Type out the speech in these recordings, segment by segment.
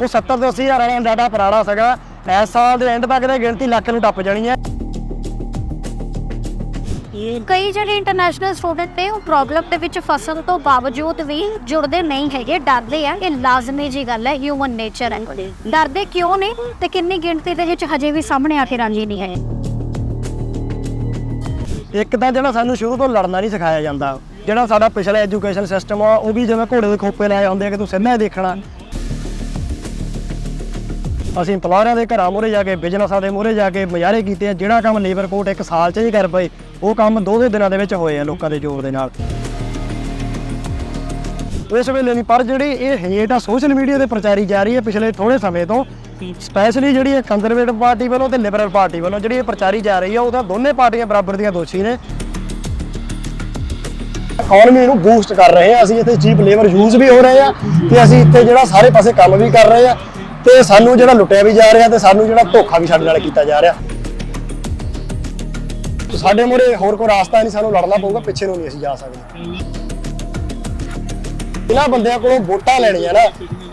ਉਹ 70 ਤੋਂ 80 ਹਜ਼ਾਰ ਵਾਲਾ ਡਾਟਾ ਪੁਰਾਣਾ ਸੀਗਾ। ਇਸ ਸਾਲ ਦੇ ਐਂਡ ਤੱਕ ਦੀ ਗਿਣਤੀ ਲੱਖ ਨੂੰ ਟੱਪ ਜਾਣੀ ਹੈ। ਕਈ ਜਿਹੜੇ ਇੰਟਰਨੈਸ਼ਨਲ ਸਟੂਡੈਂਟ ਨੇ ਉਹ ਪ੍ਰੋਬਲਮ ਦੇ ਵਿੱਚ ਫਸਣ ਤੋਂ ਬਾਵਜੂਦ ਵੀ ਜੁੜਦੇ ਨਹੀਂ ਹੈਗੇ। ਡਰਦੇ ਆ ਇਹ ਲਾਜ਼ਮੀ ਜੀ ਗੱਲ ਹੈ ਹਿਊਮਨ ਨੇਚਰ ਹੈ। ਡਰਦੇ ਕਿਉਂ ਨੇ? ਤੇ ਕਿੰਨੀ ਗਿਣਤੀ ਦੇ ਵਿੱਚ ਹਜੇ ਵੀ ਸਾਹਮਣੇ ਆ ਕੇ ਰਾਂਝੀ ਨਹੀਂ ਹੈ। ਇੱਕ ਤਾਂ ਜਿਹੜਾ ਸਾਨੂੰ ਸ਼ੁਰੂ ਤੋਂ ਲੜਨਾ ਨਹੀਂ ਸਿਖਾਇਆ ਜਾਂਦਾ ਜਿਹੜਾ ਸਾਡਾ ਪਿਛਲਾ ਐਜੂਕੇਸ਼ਨ ਸਿਸਟਮ ਆ ਉਹ ਵੀ ਜਿਵੇਂ ਘੋੜੇ ਦੇ ਖੋਪੇ ਲਾਏ ਹੁੰਦੇ ਆ ਕਿ ਤੂੰ ਸਿੱਧਾ ਦੇਖਣਾ। ਅਸੀਂ ਪਲਾਰਿਆਂ ਦੇ ਘਰਾਂ ਮੂਹਰੇ ਜਾ ਕੇ, ਬਿਜ਼ਨਸਾਂ ਦੇ ਮੂਹਰੇ ਜਾ ਕੇ ਮੁਜ਼ਾਹਰੇ ਕੀਤੇ ਆ। ਜਿਹੜਾ ਕੰਮ ਲੇਬਰ ਕੋਰਟ ਇੱਕ ਸਾਲ 'ਚ ਹੀ ਕਰ ਪਏ, ਉਹ ਕੰਮ ਦੋ ਦੇ ਦਿਨਾਂ ਦੇ ਵਿੱਚ ਹੋਏ ਆ ਲੋਕਾਂ ਦੇ ਜ਼ੋਰ ਦੇ ਨਾਲ। ਇਸ ਵੇਲੇ ਨਹੀਂ, ਪਰ ਜਿਹੜੀ ਇਹ ਹੇਟ ਆ ਸੋਸ਼ਲ ਮੀਡੀਆ ਤੇ ਪ੍ਰਚਾਰੀ ਜਾ ਰਹੀ ਹੈ ਪਿਛਲੇ ਥੋੜੇ ਸਮੇਂ ਤੋਂ ਸਪੈਸ਼ਲੀ ਜਿਹੜੀ ਇਹ ਕੰਜ਼ਰਵੇਟਿਵ ਪਾਰਟੀ ਵੱਲੋਂ ਤੇ ਲਿਬਰਲ ਪਾਰਟੀ ਵੱਲੋਂ ਜਿਹੜੀ ਇਹ ਪ੍ਰਚਾਰੀ ਜਾ ਰਹੀ ਹੈ ਉਹਦਾ ਦੋਨੇ ਪਾਰਟੀਆਂ ਬਰਾਬਰ ਦੀਆਂ ਦੋਸ਼ੀ ਨੇ। ਇਕਨੋਮੀ ਨੂੰ ਬੂਸਟ ਕਰ ਰਹੇ ਆ, ਅਸੀਂ ਇੱਥੇ ਚੀਪ ਲੇਬਰ ਯੂਜ਼ ਵੀ ਹੋ ਰਹੇ ਆ, ਤੇ ਅਸੀਂ ਇੱਥੇ ਜਿਹੜਾ ਸਾਰੇ ਪਾਸੇ ਕੰਮ ਵੀ ਕਰ ਰਹੇ ਆ। ਤੇ ਸਾਨੂੰ ਜਿਹੜਾ ਲੁੱਟਿਆ ਵੀ ਜਾ ਰਿਹਾ ਤੇ ਸਾਨੂੰ ਜਿਹੜਾ ਧੋਖਾ ਵੀ ਸਾਡੇ ਨਾਲ ਕੀਤਾ ਜਾ ਰਿਹਾ। ਸਾਡੇ ਮੂਹਰੇ ਹੋਰ ਕੋਈ ਰਾਸਤਾ ਨਹੀਂ, ਸਾਨੂੰ ਲੜਨਾ ਪਊਗਾ, ਪਿੱਛੇ ਨੂੰ ਨਹੀਂ ਅਸੀਂ ਜਾ ਸਕਦੇ। ਇਹਨਾਂ ਬੰਦਿਆਂ ਕੋਲੋਂ ਵੋਟਾਂ ਲੈਣੀਆਂ ਨਾ।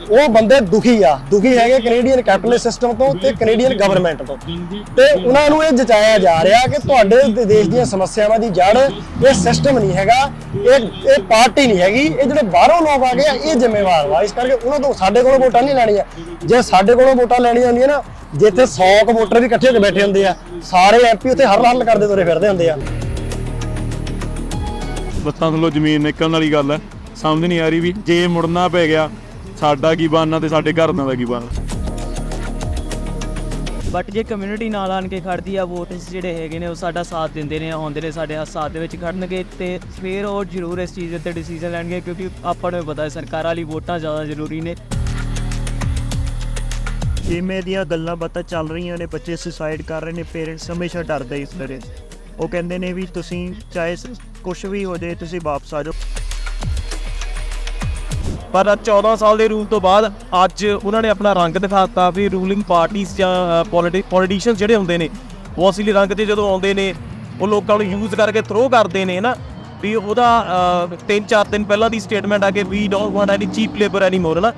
ਉਹ ਬੰਦੇ ਦੁਖੀ ਆ। ਦੁਖੀ ਹੈਗੇ ਕੈਨੇਡੀਅਨ ਕੈਪੀਟਲਿਸਟ ਸਿਸਟਮ ਤੋਂ ਤੇ ਕੈਨੇਡੀਅਨ ਗਵਰਨਮੈਂਟ ਤੋਂ। ਤੇ ਉਹਨਾਂ ਨੂੰ ਇਹ ਜਚਾਇਆ ਜਾ ਰਿਹਾ ਕਿ ਤੁਹਾਡੇ ਦੇਸ਼ ਦੀਆਂ ਸਮੱਸਿਆਵਾਂ ਦੀ ਜੜ ਇਹ ਸਿਸਟਮ ਨਹੀਂ ਹੈਗਾ, ਇਹ ਇਹ ਪਾਰਟੀ ਨਹੀਂ ਹੈਗੀ, ਇਹ ਜਿਹੜੇ ਬਾਹਰੋਂ ਲੋਕ ਆ ਗਏ ਆ, ਇਹ ਜ਼ਿੰਮੇਵਾਰ ਵਾ। ਇਸ ਕਰਕੇ ਉਹਨਾਂ ਤੋਂ ਸਾਡੇ ਕੋਲੋਂ ਵੋਟਾਂ ਨਹੀਂ ਲੈਣੀਆਂ। ਜੇ ਸਾਡੇ ਕੋਲੋਂ ਵੋਟਾਂ ਲੈਣੀਆਂ ਹੁੰਦੀਆਂ ਨਾ, ਜਿੱਥੇ 100 ਕੁ ਵੋਟਰ ਵੀ ਇਕੱਠੇ ਹੋ ਕੇ ਬੈਠੇ ਹੁੰਦੇ ਆ, ਸਾਰੇ ਐਮਪੀ ਉੱਥੇ ਹਰ ਹੱਲ ਕਰਦੇ ਤੁਰੇ ਫਿਰਦੇ ਹੁੰਦੇ ਆ। ਬੱਤਾਂ ਥੱਲੋਂ ਜ਼ਮੀਨ ਨਿਕਲਣ ਵਾਲੀ ਗੱਲ ਹੈ। ਸਮਝ ਨਹੀਂ ਆ ਰਹੀ ਵੀ ਜੇ ਮੁੜਨਾ ਪੈ ਗਿਆ ਸਾਡਾ ਕੀ ਬਣਨਾ ਤੇ ਸਾਡੇ ਘਰ ਦਾ ਕੀ ਬਣਨਾ? ਬਟ ਜੇ ਕਮਿਊਨਿਟੀ ਨਾਲ ਆਣ ਕੇ ਖੜਦੀ ਆ ਵੋਟਰਸ ਜਿਹੜੇ ਹੈਗੇ ਨੇ ਉਹ ਸਾਡਾ ਸਾਥ ਦਿੰਦੇ ਨੇ ਆਉਂਦੇ ਨੇ ਸਾਡੇ ਸਾਥ ਦੇ ਵਿੱਚ ਖੜਨਗੇ ਤੇ ਫਿਰ ਉਹ ਜ਼ਰੂਰ ਇਸ ਚੀਜ਼ ਉੱਤੇ ਡਿਸੀਜਨ ਲੈਣਗੇ ਕਿਉਂਕਿ ਆਪਾਂ ਨੂੰ ਪਤਾ ਹੈ ਸਰਕਾਰਾਂ ਲਈ ਵੋਟਾਂ ਜ਼ਿਆਦਾ ਜ਼ਰੂਰੀ ਨੇ। ਜਿਵੇਂ ਦੀਆਂ ਗੱਲਾਂ ਬਾਤਾਂ ਚੱਲ ਰਹੀਆਂ ਨੇ ਬੱਚੇ ਸੁਸਾਈਡ ਕਰ ਰਹੇ ਨੇ ਪੇਰੈਂਟਸ ਹਮੇਸ਼ਾ ਡਰਦੇ ਇਸ ਬਾਰੇ ਉਹ ਕਹਿੰਦੇ ਨੇ ਵੀ ਤੁਸੀਂ ਚਾਹੇ ਕੁਝ ਵੀ ਹੋ ਜਾਏ ਤੁਸੀਂ ਵਾਪਸ ਆ ਜਾਓ। ਪਰ 14 ਸਾਲ ਦੇ ਰੂਲ ਤੋਂ ਬਾਅਦ ਅੱਜ ਉਹਨਾਂ ਨੇ ਆਪਣਾ ਰੰਗ ਦਿਖਾਤਾ ਵੀ ਰੂਲਿੰਗ ਪਾਰਟੀਆਂ ਜਾਂ ਪੋਲੀਟੀਸ਼ੀਅਨ ਜਿਹੜੇ ਹੁੰਦੇ ਨੇ, ਉਹ ਅਸਲੀ ਰੰਗ ਤੇ ਜਦੋਂ ਆਉਂਦੇ ਨੇ, ਉਹ ਲੋਕਾਂ ਨੂੰ ਯੂਜ਼ ਕਰਕੇ ਥਰੋ ਕਰਦੇ ਨੇ ਨਾ ਵੀ ਉਹਦਾ 3-4 ਦਿਨ ਪਹਿਲਾਂ ਦੀ ਸਟੇਟਮੈਂਟ ਆ ਕੇ ਵੀ don't want any cheap labour anymore ਨਾ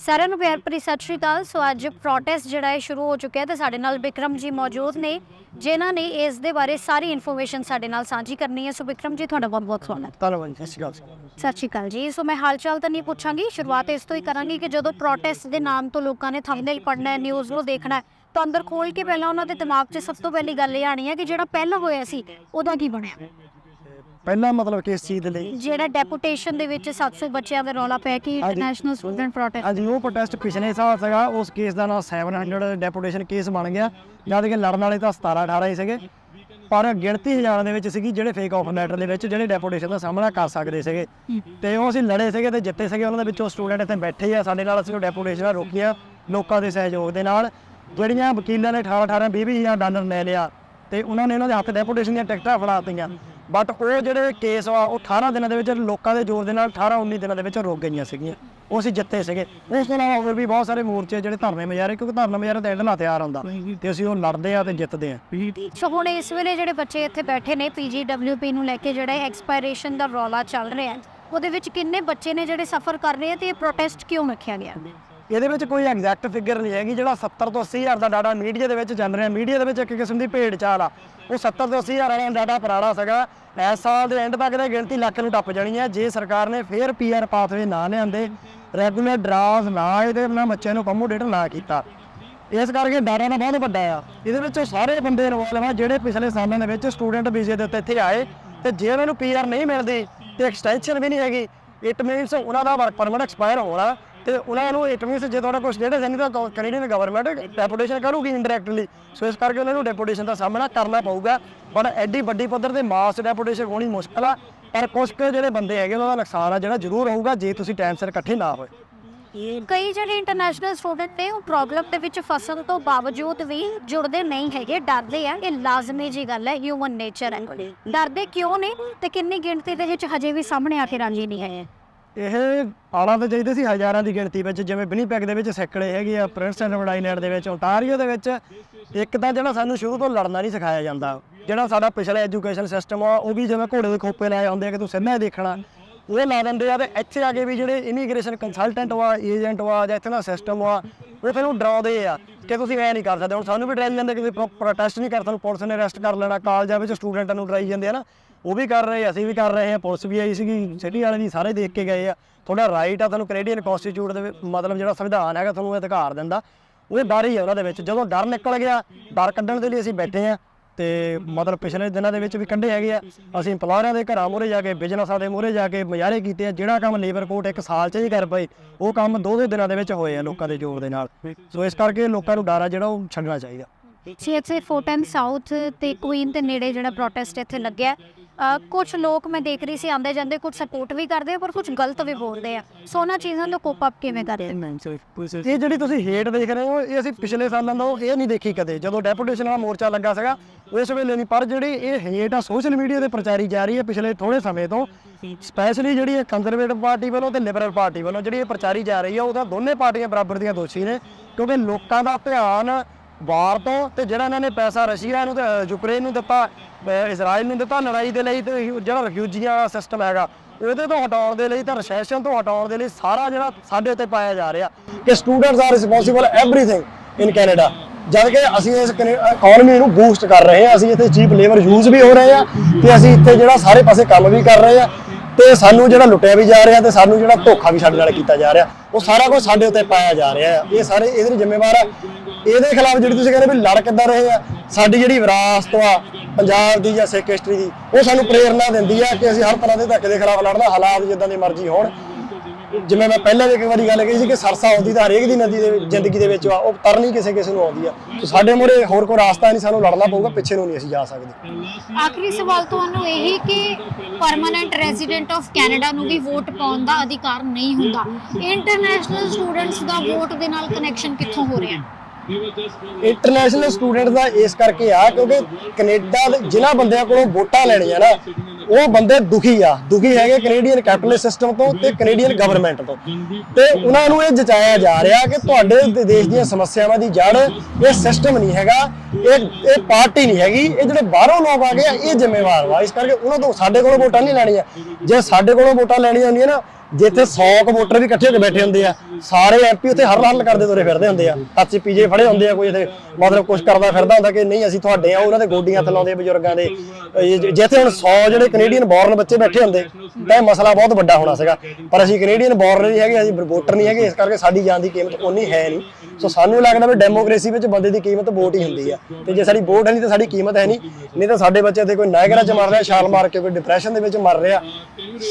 ਸਾਰਿਆਂ ਨੂੰ ਪਿਆਰ ਭਰੀ ਸਤਿ ਸ਼੍ਰੀ ਅਕਾਲ। ਸੋ ਅੱਜ ਪ੍ਰੋਟੈਸਟ ਜਿਹੜਾ ਹੈ ਸ਼ੁਰੂ ਹੋ ਚੁੱਕਿਆ ਤੇ ਸਾਡੇ ਨਾਲ ਵਿਕਰਮ ਜੀ ਮੌਜੂਦ ਨੇ ਜਿਨ੍ਹਾਂ ਨੇ ਇਸ ਦੇ ਬਾਰੇ ਸਾਰੀ ਇਨਫੋਰਮੇਸ਼ਨ ਸਾਡੇ ਨਾਲ ਸਾਂਝੀ ਕਰਨੀ ਹੈ। ਸੋ ਵਿਕਰਮ ਜੀ ਤੁਹਾਡਾ ਬਹੁਤ ਬਹੁਤ ਸਵਾਗਤ ਧੰਨਵਾਦ ਸਤਿ ਸ਼੍ਰੀ ਅਕਾਲ ਸਤਿ ਸ਼੍ਰੀ ਅਕਾਲ ਜੀ। ਸੋ ਮੈਂ ਹਾਲ ਚਾਲ ਤਾਂ ਨਹੀਂ ਪੁੱਛਾਂਗੀ ਸ਼ੁਰੂਆਤ ਇਸ ਤੋਂ ਹੀ ਕਰਾਂਗੀ ਕਿ ਜਦੋਂ ਪ੍ਰੋਟੈਸਟ ਦੇ ਨਾਮ ਤੋਂ ਲੋਕਾਂ ਨੇ ਥੰਬਨੇਲ ਪੜਨਾ ਹੈ ਨਿਊਜ਼ ਨੂੰ ਦੇਖਣਾ ਹੈ ਤਾਂ ਅੰਦਰ ਖੋਲ ਕੇ ਪਹਿਲਾਂ ਉਹਨਾਂ ਦੇ ਦਿਮਾਗ 'ਚ ਸਭ ਤੋਂ ਪਹਿਲੀ ਗੱਲ ਇਹ ਆਣੀ ਹੈ ਕਿ ਜਿਹੜਾ ਪਹਿਲਾਂ ਹੋਇਆ ਸੀ ਉਹਦਾ ਕੀ ਬਣਿਆ? ਪਹਿਲਾਂ ਮਤਲਬ ਕਿ ਇਸ ਚੀਜ਼ ਦੇ ਲਈ? ਜਿਹੜਾ ਡੈਪੂਟੇਸ਼ਨ ਦੇ ਵਿੱਚ 700 ਬੱਚਿਆਂ ਦਾ ਰੌਲਾ ਪਿਆ ਕਿ। ਇੰਟਰਨੈਸ਼ਨਲ ਸਟੂਡੈਂਟ ਪ੍ਰੋਟੈਸਟ ਹਾਂਜੀ ਉਹ ਪ੍ਰੋਟੈਸਟ ਪਿਛਲੇ ਸਾਲ ਸੀਗਾ ਉਸ ਕੇਸ ਦਾ ਨਾਮ 700 ਡੈਪੂਟੇਸ਼ਨ ਕੇਸ ਬਣ ਗਿਆ। ਜਦ ਕਿ ਲੜਨ ਵਾਲੇ ਤਾਂ 17 18 ਹੀ ਸੀਗੇ ਪਰ ਗਿਣਤੀ ਹਜ਼ਾਰਾਂ ਦੇ ਵਿੱਚ ਸੀਗੀ ਜਿਹੜੇ ਫੇਕ ਆਫਰ ਲੈਟਰ ਦੇ ਵਿੱਚ ਜਿਹੜੇ ਡੈਪੂਟੇਸ਼ਨ ਦਾ ਸਾਹਮਣਾ ਕਰ ਸਕਦੇ ਸੀਗੇ। ਤੇ ਉਹ ਅਸੀਂ ਲੜੇ ਸੀਗੇ ਤੇ ਜਿੱਤੇ ਸੀਗੇ ਉਹਨਾਂ ਦੇ ਵਿੱਚੋਂ ਸਟੂਡੈਂਟ ਇੱਥੇ ਬੈਠੇ ਆ ਸਾਡੇ ਨਾਲ ਅਸੀਂ ਉਹ ਡੈਪੂਟੇਸ਼ਨਾਂ ਰੋਕੀਆਂ ਲੋਕਾਂ ਦੇ ਸਹਿਯੋਗ ਦੇ ਨਾਲ। ਜਿਹੜੀਆਂ ਵਕੀਲਾਂ ਨੇ 18 18 20 ਹਜ਼ਾਰ ਡਾਲਰ ਲੈ ਲਿਆ ਤੇ ਉਹਨਾਂ ਨੇ ਇਹਨਾਂ ਦੇ ਹੱਥ ਡੈਪੂਟੇਸ਼ਨ ਦੀਆਂ ਟਿਕਟਾਂ ਫੜਾਤੀਆਂ ਬਟ ਉਹ ਜਿਹੜੇ ਕੇਸ ਆ, ਉਹ 18 ਦਿਨਾਂ ਦੇ ਵਿੱਚ ਲੋਕਾਂ ਦੇ ਜ਼ੋਰ ਦੇ ਨਾਲ 18 19 ਦਿਨਾਂ ਦੇ ਵਿੱਚ ਰੁਕ ਗਈਆਂ ਸੀਗੀਆਂ। ਉਹ ਅਸੀਂ ਜਿੱਤੇ ਸੀਗੇ। ਉਸ ਤੋਂ ਇਲਾਵਾ ਹੋਰ ਵੀ ਬਹੁਤ ਸਾਰੇ ਮੋਰਚੇ ਜਿਹੜੇ ਧਰਨੇ ਮੁਜ਼ਾਹਰੇ ਕਿਉਂਕਿ ਧਰਨਾ ਮੁਜ਼ਾਹਰਾ ਤਾਂ ਐਂਡ ਤਿਆਰ ਹੁੰਦਾ। ਤੇ ਅਸੀਂ ਉਹ ਲੜਦੇ ਆ ਤੇ ਜਿੱਤਦੇ ਆ। ਸੋ ਹੁਣ ਇਸ ਵੇਲੇ ਜਿਹੜੇ ਬੱਚੇ ਇੱਥੇ ਬੈਠੇ ਨੇ ਪੀਜੀਡਬਲਯੂਪੀ ਨੂੰ ਲੈ ਕੇ ਜਿਹੜਾ ਐਕਸਪਾਇਰੇਸ਼ਨ ਦਾ ਰੌਲਾ ਚੱਲ ਰਿਹਾ ਉਹਦੇ ਵਿੱਚ ਕਿੰਨੇ ਬੱਚੇ ਨੇ ਜਿਹੜੇ ਸਫਰ ਕਰ ਰਹੇ ਆ ਤੇ ਇਹ ਪ੍ਰੋਟੈਸਟ ਕਿਉਂ ਰੱਖਿਆ ਗਿਆ? ਇਹਦੇ ਵਿੱਚ ਕੋਈ ਐਗਜ਼ੈਕਟ ਫਿਗਰ ਨਹੀਂ ਹੈਗੀ, ਜਿਹੜਾ 70 ਤੋਂ 80 ਹਜ਼ਾਰ ਦਾ ਡਾਟਾ ਮੀਡੀਆ ਦੇ ਵਿੱਚ ਚੱਲ ਰਿਹਾ ਮੀਡੀਆ ਦੇ ਵਿੱਚ ਇੱਕ ਕਿਸਮ ਦੀ ਭੇਡ ਚਾਲ ਆ। ਉਹ 70 ਤੋਂ 80 ਹਜ਼ਾਰ ਵਾਲਾ ਡਾਟਾ ਪੁਰਾਣਾ ਸੀਗਾ। ਇਸ ਸਾਲ ਦੇ ਐਂਡ ਤੱਕ ਦੀ ਗਿਣਤੀ ਲੱਖ ਨੂੰ ਟੱਪ ਜਾਣੀ ਹੈ। ਜੇ ਸਰਕਾਰ ਨੇ ਫੇਰ ਪੀਆਰ ਪਾਥਵੇ ਨਾ ਲਿਆਂਦੇ ਰੈਗੂਲਰ ਡਰਾਸ ਨਾ ਇਹਦੇ ਨਾਲ ਬੱਚਿਆਂ ਨੂੰ ਕੰਮੋਡੇਟ ਨਾ ਕੀਤਾ। ਇਸ ਕਰਕੇ ਡਾਟਾ ਦਾ ਬਹੁਤ ਵੱਡਾ ਆ। ਇਹਦੇ ਵਿੱਚ ਉਹ ਸਾਰੇ ਬੰਦੇ ਇਨਵੋਲਵ ਆ, ਜਿਹੜੇ ਪਿਛਲੇ ਸਾਲਾਂ ਦੇ ਵਿੱਚ ਸਟੂਡੈਂਟ ਵੀਜ਼ੇ ਦੇ ਉੱਤੇ ਇੱਥੇ ਆਏ ਤੇ ਜੇ ਉਹਨਾਂ ਨੂੰ ਪੀਆਰ ਨਹੀਂ ਮਿਲਦੀ ਤੇ ਐਕਸਟੈਂਸ਼ਨ ਵੀ ਨਹੀਂ ਹੈਗੀ ਇਟ ਮੀਨਸ ਉਹਨਾਂ ਦਾ ਵਰਕ ਪਰਮਿਟ ਐਕਸਪਾਇਰ ਹੋਣਾ। ਤੇ ਉਹਨਾਂ ਨੂੰ ਇਟ ਮੀਨਸ ਜੇ ਤੁਹਾਡਾ ਕੁਝ ਜਿਹੜੇ ਨਹੀਂ ਤਾਂ ਕੈਨੇਡੀਅਨ ਗਵਰਨਮੈਂਟ ਡੈਪੂਟੇਸ਼ਨ ਕਰੂਗੀ ਇਨਡਾਇਰੈਕਟਲੀ ਸੋ ਇਸ ਕਰਕੇ ਉਹਨਾਂ ਨੂੰ ਡੈਪੂਟੇਸ਼ਨ ਦਾ ਸਾਹਮਣਾ ਕਰਨਾ ਪਊਗਾ। ਪਰ ਐਡੀ ਵੱਡੀ ਪੱਧਰ ਤੇ ਮਾਸ ਡੈਪੂਟੇਸ਼ਨ ਹੋਣੀ ਮੁਸ਼ਕਲ ਆ। ਪਰ ਕੁਝ ਕੁ ਜਿਹੜੇ ਬੰਦੇ ਹੈਗੇ, ਉਹਨਾਂ ਦਾ ਨੁਕਸਾਨ ਆ, ਜਿਹੜਾ ਜ਼ਰੂਰ ਹੋਊਗਾ ਜੇ ਤੁਸੀਂ ਟਾਈਮ ਸਿਰ ਇਕੱਠੇ ਨਾ ਹੋਏ। ਕਈ ਜਿਹੜੇ ਇੰਟਰਨੈਸ਼ਨਲ ਸਟੂਡੈਂਟ ਨੇ, ਉਹ ਪ੍ਰੋਬਲਮ ਦੇ ਵਿੱਚ ਫਸਣ ਤੋਂ ਬਾਵਜੂਦ ਵੀ ਜੁੜਦੇ ਨਹੀਂ ਹੈਗੇ। ਡਰਦੇ ਆ, ਇਹ ਲਾਜ਼ਮੀ ਜੀ ਗੱਲ ਹੈ ਹਿਊਮਨ ਨੇਚਰ ਹੈ। ਡਰਦੇ ਕਿਉਂ ਨੇ ਤੇ ਕਿੰਨੀ ਗਿਣਤੀ ਦੇ ਵਿੱਚ ਹਜੇ ਵੀ ਸਾਹਮਣੇ ਆ ਕੇ ਰਾਂਝੀ ਨਹੀਂ ਹੈ ਇਹ ਆਲਾ ਤਾਂ ਚਾਹੀਦੇ ਸੀ ਹਜ਼ਾਰਾਂ ਦੀ ਗਿਣਤੀ ਵਿੱਚ, ਜਿਵੇਂ ਵਿਨੀਪੈਗ ਦੇ ਵਿੱਚ ਸੈਕੜੇ ਹੈਗੇ ਆ ਪ੍ਰਿੰਸਟਨ ਰੋਡ ਆਈਲੈਂਡ ਦੇ ਵਿੱਚ ਓਨਟਾਰੀਓ ਦੇ ਵਿੱਚ। ਇੱਕ ਤਾਂ ਜਿਹੜਾ ਸਾਨੂੰ ਸ਼ੁਰੂ ਤੋਂ ਲੜਨਾ ਨਹੀਂ ਸਿਖਾਇਆ ਜਾਂਦਾ, ਜਿਹੜਾ ਸਾਡਾ ਪਿਛਲਾ ਐਜੂਕੇਸ਼ਨ ਸਿਸਟਮ ਆ, ਉਹ ਵੀ ਜਿਵੇਂ ਘੋੜੇ ਦੇ ਖੋਪੇ ਲੈ ਹੁੰਦੇ ਆ, ਕਿ ਤੂੰ ਸਿੱਧਾ ਹੀ ਦੇਖਣਾ। ਉਹ ਲਾ ਦਿੰਦੇ ਆ ਤੇ ਇੱਥੇ ਆ ਕੇ ਵੀ ਜਿਹੜੇ ਇਮੀਗ੍ਰੇਸ਼ਨ ਕੰਸਲਟੈਂਟ ਵਾ ਏਜੰਟ ਵਾ, ਜਾਂ ਇੱਥੇ ਦਾ ਸਿਸਟਮ ਵਾ, ਉਹ ਫਿਰ ਉਹ ਡਰਾਉਂਦੇ ਆ ਕਿ ਤੁਸੀਂ ਐ ਨਹੀਂ ਕਰ ਸਕਦੇ। ਹੁਣ ਸਾਨੂੰ ਵੀ ਡਰਾਈ ਜਾਂਦੇ ਕਿ ਤੁਸੀਂ ਪ੍ਰੋਟੈਸਟ ਨਹੀਂ ਕਰ ਤੁਹਾਨੂੰ ਪੁਲਿਸ ਨੇ ਅਰੈਸਟ ਕਰ ਲੈਣਾ, ਕਾਲਜਾਂ ਵਿੱਚ ਸਟੂਡੈਂਟਾਂ ਨੂੰ ਡਰਾਈ ਜਾਂਦੇ ਆ ਨਾ। ਉਹ ਵੀ ਕਰ ਰਹੇ ਅਸੀਂ ਵੀ ਕਰ ਰਹੇ ਆ, ਪੁਲਿਸ ਵੀ ਆਈ ਸੀਗੀ, ਸਿਟੀ ਵਾਲੇ ਵੀ ਸਾਰੇ ਦੇਖ ਕੇ ਗਏ ਆ। ਤੁਹਾਡਾ ਰਾਈਟ ਆ, ਤੁਹਾਨੂੰ ਕੈਨੇਡੀਅਨ ਕਨਸਟੀਟਿਊਟ ਦੇ ਮਤਲਬ ਜਿਹੜਾ ਸੰਵਿਧਾਨ ਹੈਗਾ ਤੁਹਾਨੂੰ ਅਧਿਕਾਰ ਦਿੰਦਾ। ਉਹ ਡਰ ਹੀ ਆ ਉਹਨਾਂ ਦੇ ਵਿੱਚ, ਜਦੋਂ ਡਰ ਨਿਕਲ ਗਿਆ, ਡਰ ਕੱਢਣ ਦੇ ਲਈ ਅਸੀਂ ਬੈਠੇ ਆ ਤੇ ਮਤਲਬ ਪਿਛਲੇ ਦਿਨਾਂ ਦੇ ਵਿੱਚ ਵੀ ਕੱਢੇ ਹੈਗੇ ਆ। ਅਸੀਂ ਇੰਪਲੋਇਰਾਂ ਦੇ ਘਰਾਂ ਮੂਹਰੇ ਜਾ ਕੇ ਬਿਜ਼ਨਸਾਂ ਦੇ ਮੂਹਰੇ ਜਾ ਕੇ ਮੁਜ਼ਾਹਰੇ ਕੀਤੇ ਆ। ਜਿਹੜਾ ਕੰਮ ਲੇਬਰ ਕੋਰਟ ਇੱਕ ਸਾਲ 'ਚ ਹੀ ਕਰ ਪਏ, ਉਹ ਕੰਮ ਦੋ ਦੋ ਦਿਨਾਂ ਦੇ ਵਿੱਚ ਹੋਏ ਆ ਲੋਕਾਂ ਦੇ ਜ਼ੋਰ ਦੇ ਨਾਲ। ਸੋ ਇਸ ਕਰਕੇ ਲੋਕਾਂ ਨੂੰ ਡਰ ਆ ਜਿਹੜਾ ਉਹ ਛੱਡਣਾ ਚਾਹੀਦਾ। ਸੀ ਇੱਥੇ ਫੋਰਟਨ ਸਾਊਥ ਤੇ ਕੁਈਨ ਦੇ ਨੇੜੇ ਜਿਹੜਾ ਪ੍ਰੋਟੈਸਟ ਇੱਥੇ ਲੱਗਿਆ। ਕੁਝ ਲੋਕ ਮੈਂ ਦੇਖ ਰਹੀ ਸੀ ਆਂਦੇ ਜਾਂਦੇ ਕੁਝ ਸਪੋਰਟ ਵੀ ਕਰਦੇ ਆ, ਪਰ ਕੁਝ ਗਲਤ ਵੀ ਬੋਲਦੇ ਆ। ਸੋ ਉਹਨਾਂ ਚੀਜ਼ਾਂ ਨੂੰ ਕੋਪ ਅਪ ਕਿਵੇਂ ਕਰਦੇ ਇਹ ਜਿਹੜੀ ਤੁਸੀਂ ਹੇਟ ਦੇਖ ਰਹੇ ਹੋ, ਇਹ ਅਸੀਂ ਪਿਛਲੇ ਸਾਲਾਂ ਤੋਂ ਇਹ ਨਹੀਂ ਦੇਖੀ ਕਦੇ। ਜਦੋਂ ਡੈਪੂਟੇਸ਼ਨ ਵਾਲਾ ਮੋਰਚਾ ਲੱਗਾ ਸੀਗਾ, ਉਸ ਵੇਲੇ ਨਹੀਂ। ਪਰ ਜਿਹੜੀ ਇਹ ਹੇਟ ਆ ਸੋਸ਼ਲ ਮੀਡੀਆ ਤੇ ਪ੍ਰਚਾਰੀ ਜਾ ਰਹੀ ਹੈ ਪਿਛਲੇ ਥੋੜੇ ਸਮੇਂ ਤੋਂ ਸਪੈਸ਼ਲੀ ਜਿਹੜੀ ਇਹ ਕੰਜ਼ਰਵੇਟਿਵ ਪਾਰਟੀ ਵੱਲੋਂ ਤੇ ਲਿਬਰਲ ਪਾਰਟੀ ਵੱਲੋਂ ਜਿਹੜੀ ਇਹ ਪ੍ਰਚਾਰੀ ਜਾ ਰਹੀ ਹੈ ਉਹ ਦੋਨੇ ਪਾਰਟੀਆਂ ਬਰਾਬਰ ਦੀਆਂ ਦੋਸ਼ੀ ਨੇ। ਕਿਉਂਕਿ ਲੋਕਾਂ ਦਾ ਧਿਆਨ ਵਾਰ ਤੋਂ ਤੇ ਜਿਹੜਾ ਇਹਨਾਂ ਨੇ ਪੈਸਾ ਰਸ਼ੀਆ ਨੂੰ ਤੇ ਯੂਕਰੇਨ ਨੂੰ ਦਿੱਤਾ ਇਜ਼ਰਾਈਲ ਨੂੰ ਦਿੱਤਾ, ਲੜਾਈ ਦੇ ਲਈ ਤੇ ਜਿਹੜਾ ਰਿਫਿਊਜੀਆਂ ਦਾ ਸਿਸਟਮ ਹੈਗਾ ਉਹਦੇ ਤੋਂ ਹਟਾਉਣ ਦੇ ਲਈ ਤਾਂ ਰੈਸੈਸ਼ਨ ਤੋਂ ਹਟਾਉਣ ਦੇ ਲਈ ਸਾਰਾ ਜਿਹੜਾ ਸਾਡੇ ਉੱਤੇ ਪਾਇਆ ਜਾ ਰਿਹਾ ਕਿ students are responsible everything in Canada ਜਦ ਕਿ ਅਸੀਂ ਇਸ ਇਕਨੋਮੀ ਨੂੰ ਬੂਸਟ ਕਰ ਰਹੇ ਹਾਂ, ਅਸੀਂ ਇੱਥੇ ਚੀਪ ਲੇਬਰ ਯੂਜ਼ ਵੀ ਹੋ ਰਹੇ ਹਾਂ ਤੇ ਅਸੀਂ ਇੱਥੇ ਜਿਹੜਾ ਸਾਰੇ ਪਾਸੇ ਕੰਮ ਵੀ ਕਰ ਰਹੇ ਹਾਂ ਤੇ ਸਾਨੂੰ ਜਿਹੜਾ ਲੁੱਟਿਆ ਵੀ ਜਾ ਰਿਹਾ ਤੇ ਸਾਨੂੰ ਜਿਹੜਾ ਧੋਖਾ ਵੀ ਸਾਡੇ ਨਾਲ ਕੀਤਾ ਜਾ ਰਿਹਾ। ਉਹ ਸਾਰਾ ਕੁਝ ਸਾਡੇ ਉੱਤੇ ਪਾਇਆ ਜਾ ਰਿਹਾ ਇਹ ਸਾਰੇ ਇਹਦੇ ਲਈ ਜ਼ਿੰਮੇਵਾਰ ਆ ਇਹਦੇ ਖਿਲਾਫ ਜਿਹੜੀ ਤੁਸੀਂ ਕਹਿੰਦੇ ਵੀ ਲੜ ਕਿੱਦਾਂ ਰਹੇ ਆ, ਸਾਡੀ ਜਿਹੜੀ ਵਿਰਾਸਤ ਆ, ਪੰਜਾਬ ਦੀ ਜਾਂ ਸਿੱਖ ਹਿਸਟਰੀ ਦੀ, ਉਹ ਸਾਨੂੰ ਪ੍ਰੇਰਣਾ ਦਿੰਦੀ ਆ ਕਿ ਅਸੀਂ ਹਰ ਤਰ੍ਹਾਂ ਦੇ ਧੱਕੇ ਦੇ ਖਿਲਾਫ ਲੜਨਾ, ਹਾਲਾਤ ਜਿੱਦਾਂ ਦੇ ਮਰਜ਼ੀ ਹੋਣ। ਜਿਵੇਂ ਮੈਂ ਪਹਿਲਾਂ ਵੀ ਇੱਕ ਵਾਰੀ ਗੱਲ ਕਹੀ ਸੀ ਕਿ ਸਰਸਾ ਆਉਂਦੀ ਤਾਂ ਹਰੇਕ ਦੀ ਨਦੀ ਦੇ ਵਿੱਚ- ਜ਼ਿੰਦਗੀ ਦੇ ਵਿੱਚ ਆ, ਉਹ ਤਰਨੀ ਕਿਸੇ ਕਿਸੇ ਨੂੰ ਆਉਂਦੀ ਆ। ਤੇ ਸਾਡੇ ਮੂਹਰੇ ਹੋਰ ਕੋਈ ਰਾਸਤਾ ਨਹੀਂ, ਸਾਨੂੰ ਲੜਨਾ ਪਊਗਾ, ਪਿੱਛੇ ਨੂੰ ਨਹੀਂ ਅਸੀਂ ਜਾ ਸਕਦੇ। ਆਖਰੀ ਸਵਾਲ ਤੁਹਾਨੂੰ ਇਹੀ ਕਿ ਪਰਮਨੈਂਟ ਰੈਜ਼ੀਡੈਂਟ ਆਫ ਕੈਨੇਡਾ ਨੂੰ ਵੀ ਵੋਟ ਪਾਉਣ ਦਾ ਅਧਿਕਾਰ ਨਹੀਂ ਹੁੰਦਾ। ਇੰਟਰਨੈਸ਼ਨਲ ਸਟੂਡੈਂਟਸ ਦਾ ਵੋਟ ਦੇ ਨਾਲ ਕਨੈਕਸ਼ਨ ਕਿੱਥੋਂ ਹੋ ਰਿਹਾ? ਇੰਟਰਨੈਸ਼ਨਲ ਸਟੂਡੈਂਟ ਦਾ ਇਸ ਕਰਕੇ ਆ, ਕਿਉਂਕਿ ਕੈਨੇਡਾ ਦੇ ਜਿਨ੍ਹਾਂ ਬੰਦਿਆਂ ਕੋਲੋਂ ਵੋਟਾਂ ਲੈਣੀਆਂ ਨਾ, ਉਹ ਬੰਦੇ ਦੁਖੀ ਆ। ਦੁਖੀ ਹੈਗੇ ਕੈਨੇਡੀਅਨ ਕੈਪੀਟਲਿਸਟ ਸਿਸਟਮ ਤੋਂ ਤੇ ਕੈਨੇਡੀਅਨ ਗਵਰਨਮੈਂਟ ਤੋਂ। ਤੇ ਉਹਨਾਂ ਨੂੰ ਇਹ ਜਚਾਇਆ ਜਾ ਰਿਹਾ ਕਿ ਤੁਹਾਡੇ ਦੇਸ਼ ਦੀਆਂ ਸਮੱਸਿਆਵਾਂ ਦੀ ਜੜ, ਇਹ ਸਿਸਟਮ ਨਹੀਂ ਹੈਗਾ, ਇਹ ਇਹ ਪਾਰਟੀ ਨਹੀਂ ਹੈਗੀ, ਇਹ ਜਿਹੜੇ ਬਾਹਰੋਂ ਲੋਕ ਆ ਗਏ ਆ, ਇਹ ਜ਼ਿੰਮੇਵਾਰ ਵਾ। ਇਸ ਕਰਕੇ ਉਹਨਾਂ ਤੋਂ ਸਾਡੇ ਕੋਲੋਂ ਵੋਟਾਂ ਨਹੀਂ ਲੈਣੀਆਂ। ਜੇ ਸਾਡੇ ਕੋਲੋਂ ਵੋਟਾਂ ਲੈਣੀਆਂ ਹੁੰਦੀਆਂ ਨਾ ਜਿੱਥੇ 100 ਕੁ ਵੋਟਰ ਵੀ ਇਕੱਠੇ ਹੋ ਕੇ ਬੈਠੇ ਹੁੰਦੇ ਆ, ਸਾਰੇ ਐਮਪੀ ਉੱਥੇ ਹਰ ਹੱਲ ਕਰਦੇ ਤੁਰੇ ਫਿਰਦੇ ਹੁੰਦੇ ਆ। ਹੱਥ ਪੀਜੇ ਫੜੇ ਹੁੰਦੇ ਆ ਕੋਈ ਇੱਥੇ, ਮਤਲਬ ਕੁਝ ਕਰਦਾ ਫਿਰਦਾ ਹੁੰਦਾ ਕਿ ਨਹੀਂ, ਅਸੀਂ ਤੁਹਾਡੇ ਆ, ਉਹਨਾਂ ਦੇ ਗੋਡੀਆਂ ਹੱਥ ਬਜ਼ੁਰਗਾਂ ਦੇ। ਜਿੱਥੇ ਹੁਣ 100 ਜਿਹੜੇ ਕੈਨੇਡੀਅਨ ਬੋਰਨ ਬੱਚੇ ਬੈਠੇ ਹੁੰਦੇ, ਤਾਂ ਇਹ ਮਸਲਾ ਬਹੁਤ ਵੱਡਾ ਹੋਣਾ ਸੀਗਾ। ਪਰ ਅਸੀਂ ਕੈਨੇਡੀਅਨ ਬੋਰਨ ਨਹੀਂ ਹੈਗੇ, ਅਸੀਂ ਵੋਟਰ ਨਹੀਂ ਹੈਗੇ, ਇਸ ਕਰਕੇ ਸਾਡੀ ਜਾਨ ਦੀ ਕੀਮਤ ਉਨੀ ਹੈ ਨਹੀਂ। ਸੋ ਸਾਨੂੰ ਲੱਗਦਾ ਵੀ ਡੈਮੋਕ੍ਰੇਸੀ ਵਿੱਚ ਬੰਦੇ ਦੀ ਕੀਮਤ ਵੋਟ ਹੀ ਹੁੰਦੀ ਆ। ਤੇ ਜੇ ਸਾਡੀ ਵੋਟ ਹੈ ਨਹੀਂ, ਤਾਂ ਸਾਡੀ ਕੀਮਤ ਹੈ ਨਹੀਂ। ਨਹੀਂ ਤਾਂ ਸਾਡੇ ਬੱਚੇ ਤੇ ਕੋਈ ਨਾਇਗਰਾ 'ਚ ਮਰ ਰਿਹਾ, ਛਾਲ ਮਾਰ ਕੇ ਕੋਈ ਡਿਪਰੈਸ਼ਨ ਦੇ ਵਿੱਚ ਮਰ ਰਿਹਾ।